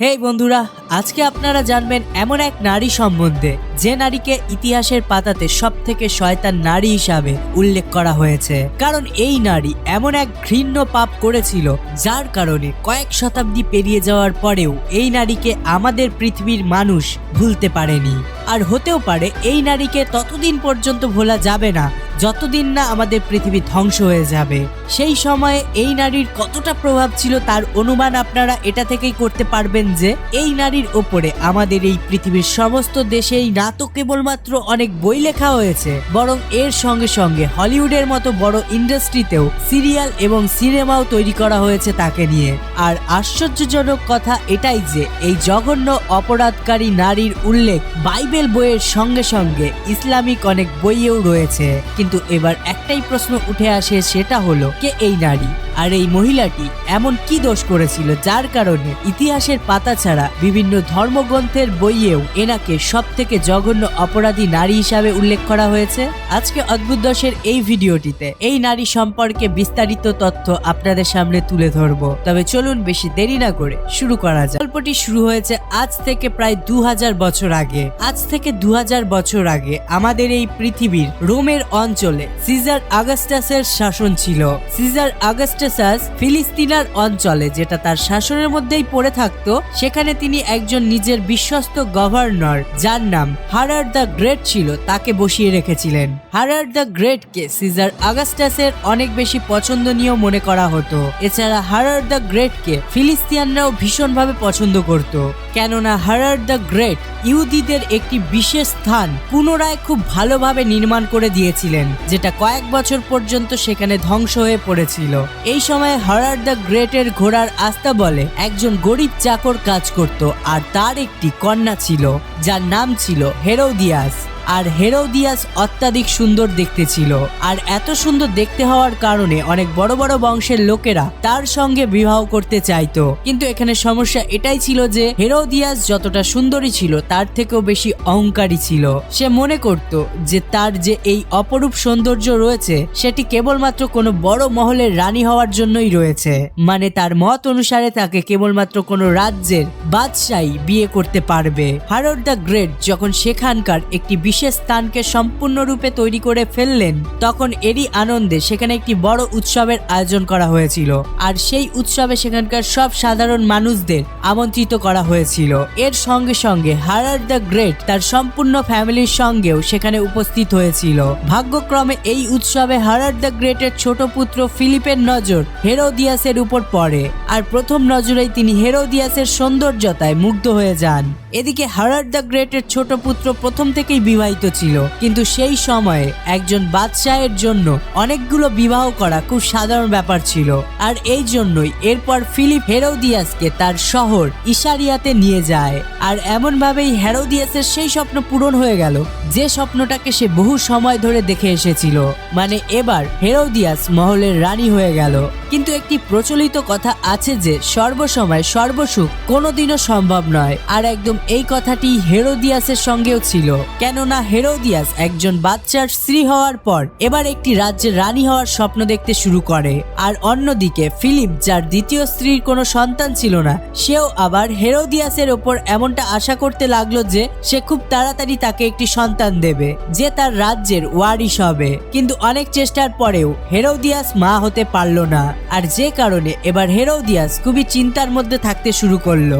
হেই বন্ধুরা, আজকে আপনারা জানবেন এমন এক নারী সম্বন্ধে, যে নারীকে ইতিহাসের পাতাতে সব থেকে শয়তান নারী হিসাবে উল্লেখ করা হয়েছে। কারণ এই নারী এমন এক ঘৃণ্য পাপ করেছিল, যার কারণে কয়েক শতাব্দী পেরিয়ে যাওয়ার পরেও এই নারীকে আমাদের পৃথিবীর মানুষ ভুলতে পারেনি। আর হতেও পারে এই নারীকে ততদিন পর্যন্ত ভোলা যাবে না, যতদিন না আমাদের পৃথিবী ধ্বংস হয়ে যাবে। সেই সময়ে এই নারীর কতটা প্রভাব ছিল তার অনুমান আপনারা এটা থেকেই করতে পারবেন যে, এই নারীর ওপরে আমাদের এই পৃথিবীর সমস্ত দেশেই না তো কেবলমাত্র অনেক বই লেখা হয়েছে, বরং এর সঙ্গে সঙ্গে হলিউডের মতো বড় ইন্ডাস্ট্রিতেও সিরিয়াল এবং সিনেমাও তৈরি করা হয়েছে তাকে নিয়ে। আর আশ্চর্যজনক কথা এটাই যে, এই জঘন্য অপরাধকারী নারীর উল্লেখ বাইবেল বইয়ের সঙ্গে সঙ্গে ইসলামিক অনেক বইয়েও রয়েছে। কিন্তু এবার একটাই প্রশ্ন উঠে আসে, সেটা হলো, কে এই নারী? আর এই মহিলাটি এমন কি দোষ করেছিল যার কারণে ইতিহাসের পাতা ছাড়া বিভিন্ন ধর্মগ্রন্থের বইয়েও এনাকে সব থেকে জঘন্য অপরাধী নারী হিসাবে উল্লেখ করা হয়েছে? আজকে অদ্ভুত দশের এই ভিডিওটিতে এই নারী সম্পর্কে বিস্তারিত তথ্য আপনাদের সামনে তুলে ধরবো। তবে চলুন বেশি দেরি না করে শুরু করা যায় গল্পটি শুরু হয়েছে আজ থেকে প্রায় দু হাজার বছর আগে। আজ থেকে দু হাজার বছর আগে আমাদের এই পৃথিবীর রোমের অঞ্চলে সিজার আগাস্টাসের শাসন ছিল। সিজার আগাস্টাসাস ফিলিস্তিনার অঞ্চলে যেটা তার শাসনের মধ্যেই পড়ে থাকতো, সেখানে তিনি একজন নিজের বিশ্বস্ত গভর্নর, যার নাম হারার দ্য গ্রেট ছিল, তাকে বসিয়ে রেখেছিলেন। হারার দ্য গ্রেটকে সিজার আগাস্টাসের অনেক বেশি পছন্দনীয় মনে করা হতো। এছাড়া হারার দ্য গ্রেটকে ফিলিস্তিয়ানরাও ভীষণভাবে পছন্দ করত। কেননা হারার দ্য গ্রেট ইহুদিদের একটি বিশেষ স্থান পুনরায় খুব ভালোভাবে নির্মাণ করে দিয়েছিলেন, যেটা কয়েক বছর পর্যন্ত সেখানে ধ্বংস হয়ে পড়েছিল। এই সময় হারার দ্য গ্রেটের ঘোড়ার আস্থা বলে একজন গরিব চাকর কাজ করত, আর তার একটি কন্যা ছিল। যার নাম ছিল হেরোদিয়াস। আর হেরোদিয়াস অত্যাধিক সুন্দর দেখতে ছিল। আর এত সুন্দর দেখতে হওয়ার কারণে অনেক বড় বড় বংশের লোকেরা তার সঙ্গে বিবাহ করতে চাইতো। কিন্তু এখানে সমস্যা এটাই ছিল যে হেরোদিয়াস যতটা সুন্দরী ছিল, তার থেকেও বেশি অহংকারী ছিল। সে মনে করত যে তার যে এই অপরূপ সৌন্দর্য রয়েছে, সেটি কেবলমাত্র কোনো বড় মহলের রানী হওয়ার জন্যই রয়েছে। মানে তার মত অনুসারে তাকে কেবলমাত্র কোনো রাজ্যের বাদশাহী বিয়ে করতে পারবে। হারর দ্য গ্রেট যখন সেখানকার একটি বিশেষ স্থানকে সম্পূর্ণরূপে তৈরি করে ফেললেন, তখন এরই আনন্দে সেখানে একটি বড় উৎসবের আয়োজন করা হয়েছিল। আর সেই উৎসবে সেখানকার সব সাধারণ মানুষদের আমন্ত্রিত করা হয়েছিল। এর সঙ্গে সঙ্গে হারার দ্য গ্রেট তার সম্পূর্ণ ফ্যামিলির সঙ্গেও সেখানে উপস্থিত হয়েছিল। ভাগ্যক্রমে এই উৎসবে হারার দ্য গ্রেটের ছোট পুত্র ফিলিপের নজর হেরোদিয়াসের উপর পড়ে, আর প্রথম নজরেই তিনি হেরোদিয়াসের সৌন্দর্যতায় মুগ্ধ হয়ে যান। এদিকে হারার দ্য গ্রেটের ছোট পুত্র প্রথম থেকেই বিবাহিত ছিল। কিন্তু সেই সময়ে একজন বাদশাহের জন্য অনেকগুলো বিবাহ করা খুব সাধারণ ব্যাপার ছিল। আর এই জন্যই এরপর ফিলিপ হেরোদিয়াসকে তার শহর ইশারিয়াতে নিয়ে যায়। আর এমন ভাবেই হেরোদিয়াসের সেই স্বপ্ন পূরণ হয়ে গেল, যে স্বপ্নটাকে সে বহু সময় ধরে দেখে এসেছিল। মানে এবার হেরোদিয়াস মহলের রানী হয়ে গেল। কিন্তু একটি প্রচলিত কথা আছে যে সর্বসময় সর্বসুখ কোনোদিনও সম্ভব নয়। আর একদম এই কথাটি হেরোদিয়াসের সঙ্গেও ছিল। কেননা হেরোদিয়াস একজন বাচ্চার স্ত্রী হওয়ার পর এবার একটি রাজ্যের রানী হওয়ার স্বপ্ন দেখতে শুরু করে। আর অন্যদিকে ফিলিপ, যার দ্বিতীয় স্ত্রীর কোনো সন্তান ছিল না, সেও আবার হেরোদিয়াসের ওপর এমনটা আশা করতে লাগল যে সে খুব তাড়াতাড়ি তাকে একটি সন্তান দেবে, যে তার রাজ্যের ওয়ারিশ হবে। কিন্তু অনেক চেষ্টার পরেও হেরোদিয়াস মা হতে পারল না। আর যে কারণে এবার হেরোদিয়াস খুবই চিন্তার মধ্যে থাকতে শুরু করল।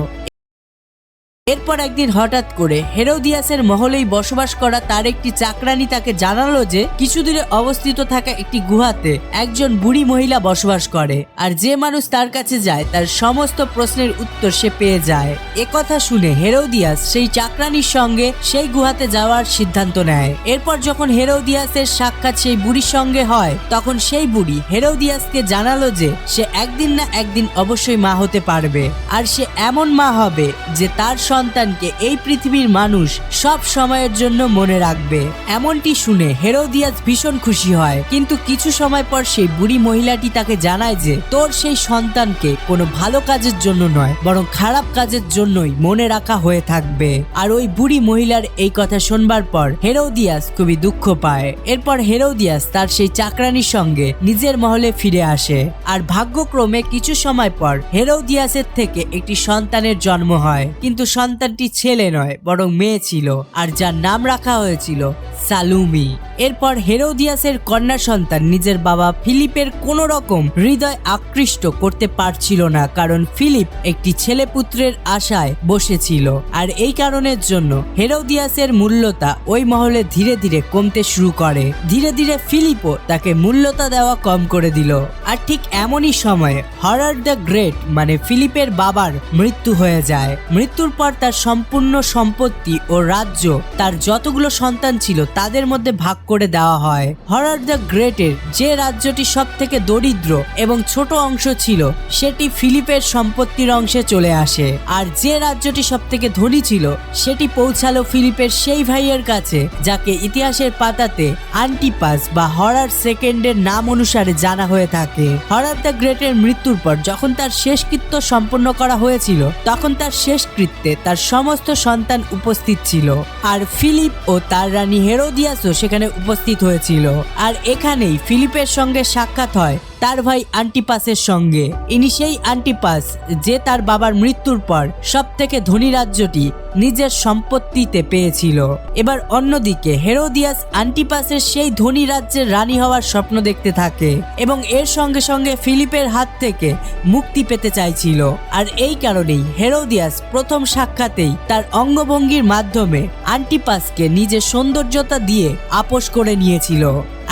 এরপর একদিন হঠাৎ করে হেরোদিয়াসের মহলেই বসবাস করা তার একটি চাকরানি তাকে জানালো যে কিছু দূরে অবস্থিত থাকা একটি গুহাতে একজন বুড়ি মহিলা বসবাস করে, আর যে মানুষ তার কাছে যায় তার সমস্ত প্রশ্নের উত্তর সে পেয়ে যায়। একথা শুনে হেরোদিয়াস সেই চাকরানির সঙ্গে সেই গুহাতে যাওয়ার সিদ্ধান্ত নেয়। এরপর যখন হেরোদিয়াসের সাক্ষাৎ সেই বুড়ির সঙ্গে হয়, তখন সেই বুড়ি হেরোদিয়াসকে জানালো যে সে একদিন না একদিন অবশ্যই মা হতে পারবে, আর সে এমন মা হবে যে তার সন্তানকে এই পৃথিবীর মানুষ সব সময়ের জন্য মনে রাখবে। এমনটি শুনে হেরোদিয়াস ভীষণ খুশি হয়। কিন্তু কিছু সময় পর সেই বুড়ি মহিলাটি তাকে জানায় যে, তোর সেই সন্তানকে কোনো ভালো কাজের জন্য নয়, বরং খারাপ কাজের জন্যই মনে রাখা হয়ে থাকবে। আর ওই বুড়ি মহিলার এই কথা শুনবার পর হেরোদিয়াস খুবই দুঃখ পায়। এরপর হেরোদিয়াস তার সেই চাকরানির সঙ্গে নিজের মহলে ফিরে আসে। আর ভাগ্যক্রমে কিছু সময় পর হেরোদিয়াসের থেকে একটি সন্তানের জন্ম হয়। কিন্তু সন্তানটি ছেলে নয়, বরং মেয়ে ছিল, আর যার নাম রাখা হয়েছিল সালুমি। এরপর হেরোদিয়াসের কন্যা সন্তান নিজের বাবা ফিলিপের কোন রকম হৃদয় আকৃষ্ট করতে পারছিল না, কারণ ফিলিপ একটি ছেলে পুত্রের আশায় বসেছিল। আর এই কারণের জন্য হেরোদিয়াসের মূল্যতা ওই মহলে ধীরে ধীরে কমতে শুরু করে। ধীরে ধীরে ফিলিপও তাকে মূল্যতা দেওয়া কম করে দিল। আর ঠিক এমনই সময়ে হরার দ্য গ্রেট মানে ফিলিপের বাবার মৃত্যু হয়ে যায়। মৃত্যুর পর তার সম্পূর্ণ সম্পত্তি ও রাজ্য, তার যতগুলো সন্তান ছিল, তাদের মধ্যে ভাগ করে দেওয়া হয়। হরার দ্য গ্রেটের যে রাজ্যটি সব থেকে দরিদ্র এবং ছোট অংশ ছিল, সেটি ফিলিপের সম্পত্তির অংশে চলে আসে। আর যে রাজ্যটি সব থেকে ধনী ছিল, সেটি পৌঁছালো ফিলিপের সেই ভাইয়ের কাছে, যাকে ইতিহাসের পাতাতে আন্টিপাস বা হরার সেকেন্ডের নাম অনুসারে জানা হয়ে থাকে। হরার দ্য গ্রেটের মৃত্যুর পর, যখন তার শেষকৃত্য সম্পন্ন করা হয়েছিল, তখন তার শেষকৃত্যে তার সমস্ত সন্তান উপস্থিত ছিল। আর ফিলিপ ও তার রানী হেরোদিয়াসও সেখানে উপস্থিত হয়েছিল। আর এখানেই ফিলিপের সঙ্গে সাক্ষাৎ হয়। তার ভাই আন্টিপাসের সঙ্গে। ইনি সেই আন্টিপাস যে তার বাবার মৃত্যুর পর সব থেকে ধনী রাজ্যটি নিজের সম্পত্তিতে পেয়েছিল। এবার অন্যদিকে হেরোদিয়াস আন্টিপাসের সেই ধনী রাজ্যের রানী হওয়ার স্বপ্ন দেখতে থাকে এবং এর সঙ্গে সঙ্গে ফিলিপের হাত থেকে মুক্তি পেতে চাইছিল। আর এই কারণেই হেরোদিয়াস প্রথম সাক্ষাতেই তার অঙ্গভঙ্গির মাধ্যমে আন্টিপাসকে নিজের সৌন্দর্যতা দিয়ে আপোষ করে নিয়েছিল।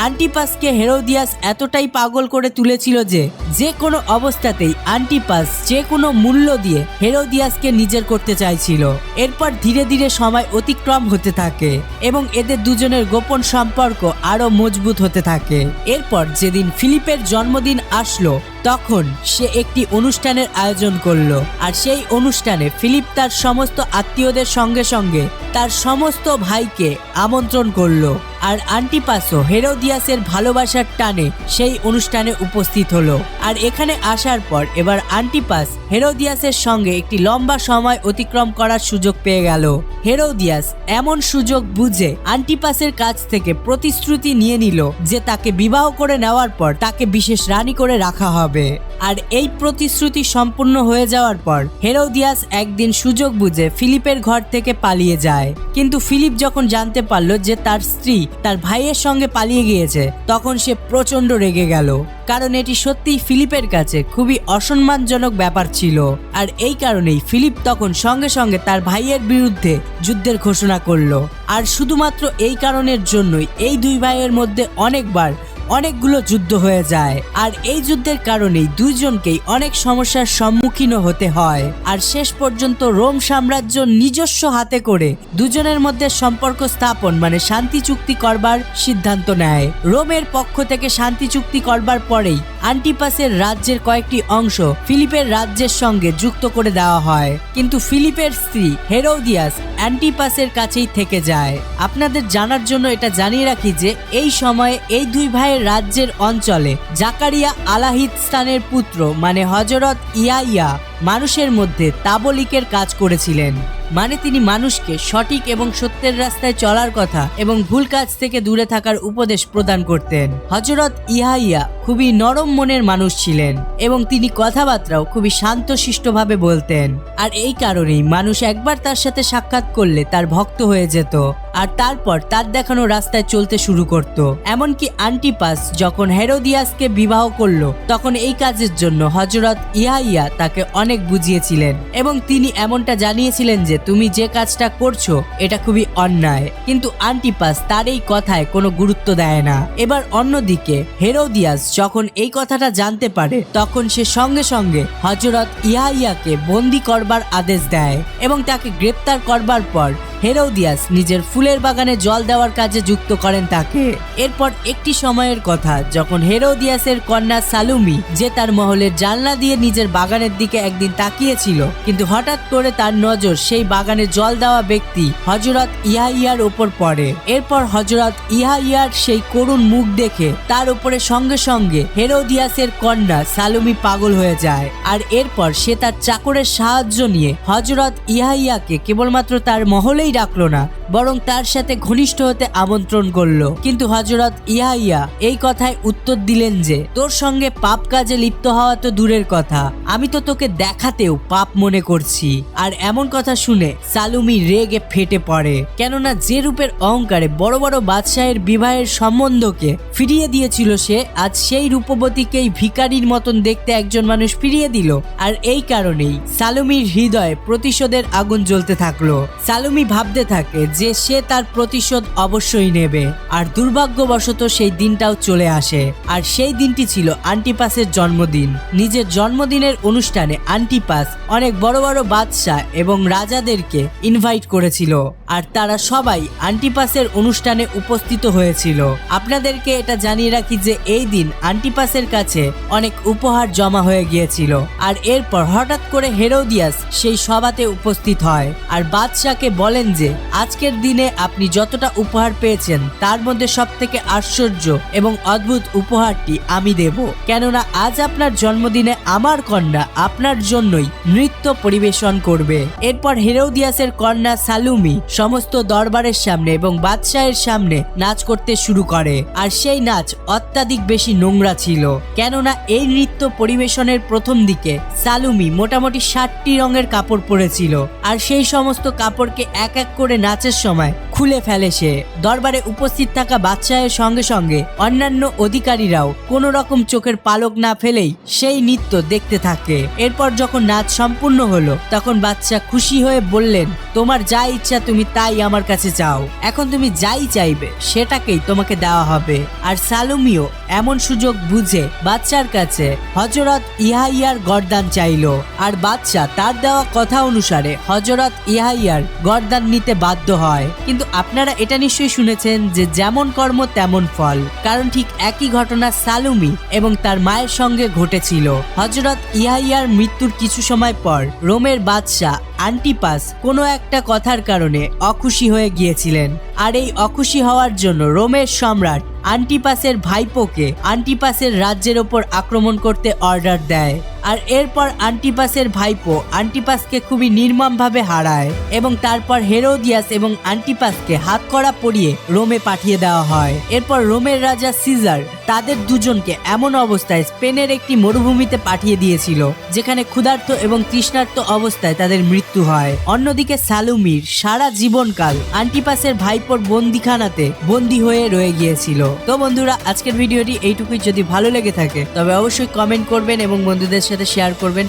আন্টিপাসকে হেরোদিয়াস এতটাই পাগল করে তুলেছিল যে যে কোনো অবস্থাতেই আন্টিপাস যে কোনো মূল্য দিয়ে হেরোদিয়াসকে নিজের করতে চাইছিল। এরপর ধীরে ধীরে সময় অতিক্রম হতে থাকে এবং এদের দুজনের গোপন সম্পর্ক আরও মজবুত হতে থাকে। এরপর যেদিন ফিলিপের জন্মদিন আসলো, তখন সে একটি অনুষ্ঠানের আয়োজন করল আর সেই অনুষ্ঠানে ফিলিপ তার সমস্ত আত্মীয়দের সঙ্গে সঙ্গে তার সমস্ত ভাইকে আমন্ত্রণ করল। আর আন্টিপাসও হেরোদিয়াসের ভালোবাসার টানে সেই অনুষ্ঠানে উপস্থিত হলো। আর এখানে আসার পর এবার আন্টিপাস হেরোদিয়াসের সঙ্গে একটি লম্বা সময় অতিক্রম করার সুযোগ পেয়ে গেল। হেরোদিয়াস এমন সুযোগ বুঝে আন্টিপাসের কাছ থেকে প্রতিশ্রুতি নিয়ে নিল যে তাকে বিবাহ করে নেওয়ার পর তাকে বিশেষ রানী করে রাখা হবে। আর এই প্রতিশ্রুতি সম্পূর্ণ হয়ে যাওয়ার পর হেরোদিয়াস একদিন সুযোগ বুঝে ফিলিপের ঘর থেকে পালিয়ে যায়। কিন্তু ফিলিপ যখন জানতে পারল যে তার স্ত্রী তার ভাইয়ের সঙ্গে পালিয়ে গিয়েছে, তখন সে প্রচণ্ড রেগে গেল। কারণ এটি সত্যিই ফিলিপের কাছে খুবই অসম্মানজনক ব্যাপার ছিল। আর এই কারণেই ফিলিপ তখন সঙ্গে সঙ্গে তার ভাইয়ের বিরুদ্ধে যুদ্ধের ঘোষণা করল। আর শুধুমাত্র এই কারণের জন্যই এই দুই ভাইয়ের মধ্যে অনেকবার অনেকগুলো যুদ্ধ হয়ে যায়। আর এই যুদ্ধের কারণেই দুইজনকেই অনেক সমস্যার সম্মুখীন হতে হয়। আর শেষ পর্যন্ত রোম সাম্রাজ্য নিজস্ব হাতে করে দুজনের মধ্যে সম্পর্ক স্থাপন মানে শান্তি চুক্তি করবার সিদ্ধান্ত নেয়। রোমের পক্ষ থেকে শান্তি চুক্তি করবার পরেই আন্টিপাসের রাজ্যের কয়েকটি অংশ ফিলিপের রাজ্যের সঙ্গে যুক্ত করে দেওয়া হয়। কিন্তু ফিলিপের স্ত্রী হেরোদিয়াস অ্যান্টিপাসের কাছেই থেকে যায়। আপনাদের জানার জন্য এটা জানিয়ে রাখি যে, এই সময়ে এই দুই ভাইয়ের রাজ্যের অঞ্চলে জাকারিয়া আলাহিদ আলাহিদস্তানের পুত্র মানে হজরত ইয়াইয়া মানুষের মধ্যে তাবলিকের কাজ করেছিলেন। মানে তিনি মানুষকে সঠিক এবং সত্যের রাস্তায় চলার কথা এবং ভুল কাজ থেকে দূরে থাকার উপদেশ প্রদান করতেন। হজরত ইহাইয়া খুবই নরম মনের মানুষ ছিলেন এবং তিনি কথাবার্তাও খুবই শান্তশিষ্টভাবে বলতেন। আর এই কারণেই মানুষ একবার তার সাথে সাক্ষাৎ করলে তার ভক্ত হয়ে যেত। আর তারপর তার দেখানো রাস্তায় চলতে শুরু করত। এমনকি আন্টিপাস যখন হেরোদিয়াসকে বিবাহ করল, তখন এই কাজের জন্য হজরত ইহাইয়া তাকে অনেক বুঝিয়েছিলেন এবং তিনি এমনটা জানিয়েছিলেন যে, তুমি যে কাজটা করছ, এটা খুবই অন্যায়। কিন্তু আন্টিপাস তার এই কথায় কোনো গুরুত্ব দেয় না। এবার অন্যদিকে হেরোদিয়াস যখন এই কথাটা জানতে পারে, তখন সে সঙ্গে সঙ্গে হজরত ইহাইয়াকে বন্দি করবার আদেশ দেয় এবং তাকে গ্রেপ্তার করবার পর হেরোদিয়াস নিজের ফুলের বাগানে জল দেওয়ার কাজে যুক্ত করেন তাকে। এরপর একটি সময়ের কথা, যখন হেরোদিয়াসের কন্যা সালুমি, যে তার মহলের জানলা দিয়ে নিজের বাগানের দিকে একদিন তাকিয়েছিল, কিন্তু হঠাৎ করে তার নজর সেই বাগানে জল দেওয়া ব্যক্তি হজরত ইহাইয়ার ওপর পড়ে। এরপর হজরত ইহাইয়ার সেই করুণ মুখ দেখে তার উপরে সঙ্গে সঙ্গে হেরোদিয়াসের কন্যা সালুমি পাগল হয়ে যায়। আর এরপর সে তার চাকরের সাহায্য নিয়ে হজরত ইহাইয়াকে কেবলমাত্র তার মহলেই ডাকলো না, বরং তার সাথে ঘনিষ্ঠ হতে আমন্ত্রণ করল। কিন্তু হজরত ইহাইয়া এই কথায় উত্তর দিলেন যে, তোর সঙ্গে পাপ কাজে লিপ্ত হওয়া তো দূরের কথা। আমি তো তোকে দেখাতেও পাপ মনে করছি। আর এমন কথা শুনে সালুমি রেগে ফেটে পড়ে, কেননা যে রূপের অহংকারে বড় বড় বাদশাহের বিবাহের সম্বন্ধকে ফিরিয়ে দিয়েছিল সে, আজ সেই রূপবতীকেই ভিকারির মতন দেখতে একজন মানুষ ফিরিয়ে দিল। আর এই কারণেই সালুমির হৃদয়ে প্রতিশোধের আগুন জ্বলতে থাকল। সালুমি ভাবতে থাকে যে সে তার প্রতিশোধ অবশ্যই নেবে। আর দুর্ভাগ্যবশত সেই দিনটাও চলে আসে। আর সেই দিনটি ছিল আন্টিপাসের জন্মদিন। নিজের জন্মদিনের অনুষ্ঠানে আন্টিপাস অনেক বড় বড় বাদশাহ এবং রাজাদেরকে ইনভাইট করেছিল। আর তারা সবাই আন্টিপাসের অনুষ্ঠানে উপস্থিত হয়েছিল। আপনাদেরকে এটা জানিয়ে রাখি যে এই দিন আন্টিপাসের কাছে অনেক উপহার জমা হয়ে গিয়েছিল। আর এরপর হঠাৎ করে হেরোদিয়াস সেই সভাতে উপস্থিত হয়। আর বাদশাহকে বলেন যে আজকের দিনে আপনি যতটা উপহার পেয়েছেন, তার মধ্যে সব থেকে আশ্চর্য এবং অদ্ভুত উপহারটি আমি দেব। কেননা আজ আপনার জন্মদিনে আমার কন্যা আপনার জন্যই নৃত্য পরিবেশন করবে। এরপর হেরোদিয়াসের কন্যা সালুমি সমস্ত দরবারের সামনে এবং বাদশাহের সামনে নাচ করতে শুরু করে। আর সেই নাচ অত্যাধিক বেশি নোংরা ছিল। কেননা এই নৃত্য পরিবেশনের প্রথম দিকে সালুমি মোটামুটি ষাটটি রঙের কাপড় পরেছিল। আর সেই সমস্ত কাপড়কে এক এক করে নাচের সময়। খুলে ফেলে সে। দরবারে উপস্থিত থাকা বাদশাহের সঙ্গে সঙ্গে অন্যান্য অধিকারীরাও কোনো রকম চোখের পালক না ফেলেই সেই নৃত্য দেখতে থাকে। এরপর যখন নাচ সম্পূর্ণ হলো, তখন বাচ্চা খুশি হয়ে বললেন, তোমার যা ইচ্ছা তুমি তাই আমার কাছে চাও। এখন তুমি যাই চাইবে, সেটাকেই তোমাকে দেওয়া হবে। আর সালুমিও এমন সুযোগ বুঝে বাচ্চার কাছে হজরত ইহাইয়ার গরদান চাইলো। আর বাচ্চা তার দেওয়া কথা অনুসারে হজরত ইহাইয়ার গরদান নিতে বাধ্য হয়। কিন্তু আপনারা এটা নিশ্চয়ই শুনেছেন যে যেমন কর্ম, তেমন ফল। কারণ ঠিক একই ঘটনা সালুমি এবং তার মায়ের সঙ্গে ঘটেছিল। হজরত ইহাইয়ার মৃত্যুর কিছু সময় পর রোমের বাদশাহ আন্টিপাস কোনো একটা কথার কারণে অখুশি হয়ে গিয়েছিলেন। আর এই অখুশি হওয়ার জন্য রোমের সম্রাট আন্টিপাসের ভাইপোকে আন্টিপাসের রাজ্যের ওপর আক্রমণ করতে অর্ডার দেয়। আর এরপর আন্টিপাসের ভাইপো আন্টিপাসকে খুবই নির্মমভাবে হারায় এবং তারপর হেরোদিয়াস এবং আন্টিপাসকে হাত করা পরিয়ে রোমে পাঠিয়ে দেওয়া হয়। এরপর রোমের রাজা সিজার তাদের দুজনকে এমন অবস্থায় স্পেনের একটি মরুভূমিতে পাঠিয়ে দিয়েছিল, যেখানে ক্ষুধার্ত এবং তৃষ্ণার্ত অবস্থায় তাদের মৃত্যু হয়। অন্যদিকে সালুমির সারা জীবনকাল আন্টিপাসের ভাইপোর বন্দিখানাতে বন্দি হয়ে রয়ে গিয়েছিল। তো বন্ধুরা, আজকের ভিডিওটি এইটুকুই। যদি ভালো লেগে থাকে, তবে অবশ্যই কমেন্ট করবেন এবং বন্ধুদের সাথে শেয়ার করবেন।